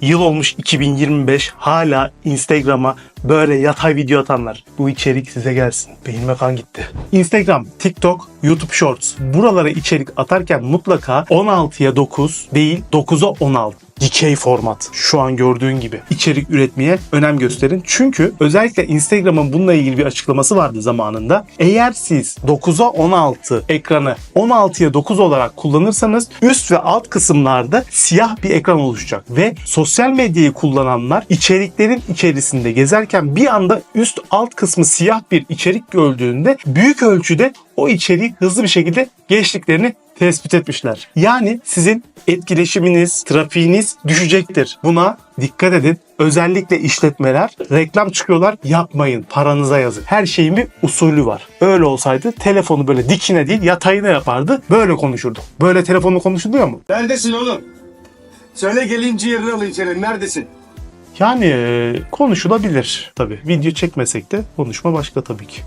Yıl olmuş 2025 hala Instagram'a böyle yatay video atanlar. Bu içerik size gelsin. Beynime kan gitti. Instagram, TikTok, YouTube Shorts. Buralara içerik atarken mutlaka 16'ya 9 değil 9'a 16 dikey format şu an gördüğün gibi içerik üretmeye önem gösterin. Çünkü özellikle Instagram'ın bununla ilgili bir açıklaması vardı zamanında. Eğer siz 9'a 16 ekranı 16'ya 9 olarak kullanırsanız üst ve alt kısımlarda siyah bir ekran oluşacak ve sosyal medyayı kullananlar içeriklerin içerisinde gezerken bir anda üst alt kısmı siyah bir içerik gördüğünde büyük ölçüde o içeriği hızlı bir şekilde geçtiklerini tespit etmişler. Yani sizin etkileşiminiz, trafiğiniz düşecektir. Buna dikkat edin. Özellikle işletmeler reklam çıkıyorlar yapmayın paranıza yazın. Her şeyin bir usulü var. Öyle olsaydı telefonu böyle dikine değil yatayına yapardı. Böyle konuşurdu. Böyle telefonla konuşuluyor mu? Neredesin oğlum? Söyle gelin ciğerini alayım senin. Neredesin? Yani e, konuşulabilir tabii. Video çekmesek de konuşma başka tabii ki.